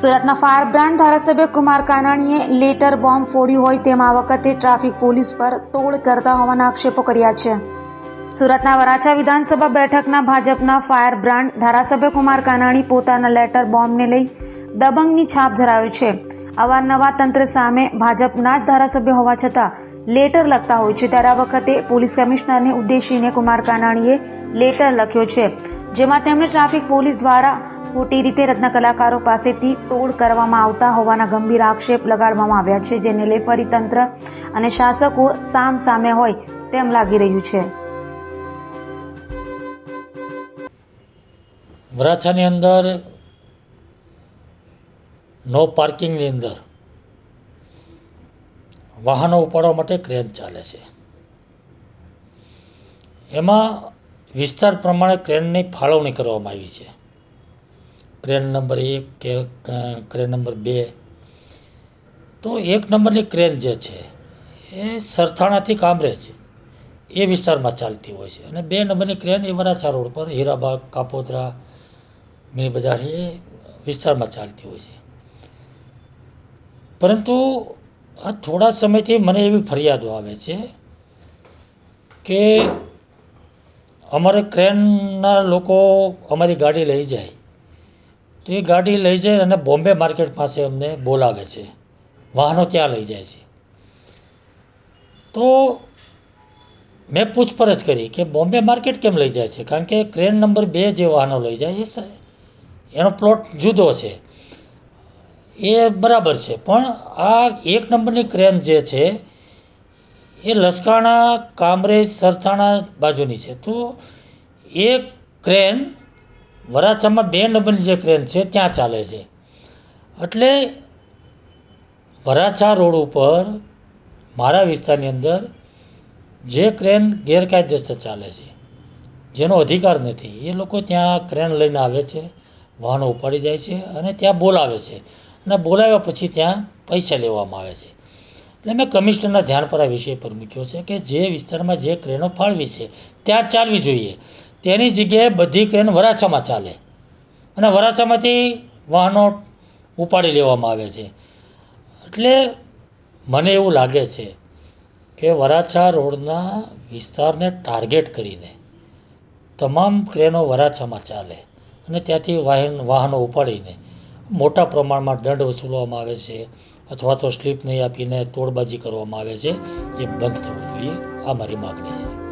સુરતના fire brand ધારાસભ્ય કુમાર કાનાણીએ લેટર બોમ્બ ફોડ્યું હોય તેમ વખતે ટ્રાફિક પોલીસ પર તોડ કરતા હોવાના આક્ષેપો કર્યા છે. સુરતના વરાછા વિધાનસભા બેઠકના ભાજપના ફાયર બ્રાન્ડ ધારાસભ્ય કુમાર કાનાણી પોતાના લેટર બોમ્બને લઈ દબંગની છાપ ધરાવે છે. અવારનવાર તંત્ર સામે ભાજપના જ ધારાસભ્ય હોવા છતાં લેટર લખતા હોય છે. ત્યારે આ વખતે પોલીસ કમિશનરને ઉદ્દેશીને કુમાર કાનાણીએ લેટર લખ્યો છે, જેમાં તેમણે ટ્રાફિક પોલીસ દ્વારા ખોટી રીતે રત્ન કલાકારો પાસેથી તોડ કરવામાં આવતા હોવાના ગંભીર આક્ષેપ લગાડવામાં આવ્યા છે, જેને લઈ ફરી તંત્ર અને શાસકો સામ સામે હોય તેમ લાગી રહ્યું છે. વરાછાની અંદર નો પાર્કિંગની અંદર વાહનો ઉપાડવા માટે ક્રેન ચાલે છે. એમાં વિસ્તાર પ્રમાણે ક્રેનની ફાળવણી કરવામાં આવી છે. ક્રેન નંબર એક કે ક્રેન નંબર બે. તો એક નંબરની ક્રેન જે છે, એ સરથાણાથી કામરેજ એ વિસ્તારમાં ચાલતી હોય છે. અને બે નંબરની ક્રેન એ વરાછા રોડ પર, હીરાબાગ, કાપોદરા મિની બજાર એ વિસ્તારમાં ચાલતી હોય છે. પરંતુ આ થોડા સમયથી મને એવી ફરિયાદો આવે છે કે અમારે ક્રેનના લોકો અમારી ગાડી લઈ જાય. તો એ ગાડી લઈ જાય અને બોમ્બે માર્કેટ પાસે અમને બોલાવે છે. વાહનો ત્યાં લઈ જાય છે. તો મેં પૂછપરછ કરી કે બોમ્બે માર્કેટ કેમ લઈ જાય છે? કારણ કે ક્રેન નંબર બે જે વાહનો લઈ જાય એ એનો પ્લોટ જુદો છે. એ બરાબર છે. પણ આ એક નંબરની ક્રેન જે છે, એ લસકાણા, કામરેજ, સરથાણા બાજુની છે. તો એ ક્રેન વરાછામાં બે નંબરની જે ક્રેન છે, ત્યાં ચાલે છે. એટલે વરાછા રોડ ઉપર, મારા વિસ્તારની અંદર, જે ક્રેન ગેરકાયદેસર ચાલે છે, જેનો અધિકાર નથી, એ લોકો ત્યાં ક્રેન લઈને આવે છે, વાહનો ઉપાડી જાય છે અને ત્યાં બોલાવે છે. અને બોલાવ્યા પછી ત્યાં પૈસા લેવામાં આવે છે. એટલે મેં કમિશનરના ધ્યાન પર આ વિષય પર મૂક્યો છે કે જે વિસ્તારમાં જે ક્રેનો ફાળવી છે, ત્યાં ચાલવી જોઈએ. તેની જગ્યાએ બધી ક્રેન વરાછામાં ચાલે. અને વરાછામાંથી વાહનો ઉપાડી લેવામાં આવે છે. એટલે મને એવું લાગે છે કે વરાછા રોડના વિસ્તારને ટાર્ગેટ કરીને તમામ ક્રેનો વરાછામાં ચાલે અને ત્યાંથી વાહન, વાહનો ઉપાડીને મોટા પ્રમાણમાં દંડ વસૂલવામાં આવે છે અથવા તો સ્લીપ નહીં આપીને તોડબાજી કરવામાં આવે છે. એ બંધ થવું જોઈએ. આ મારી માગણી છે.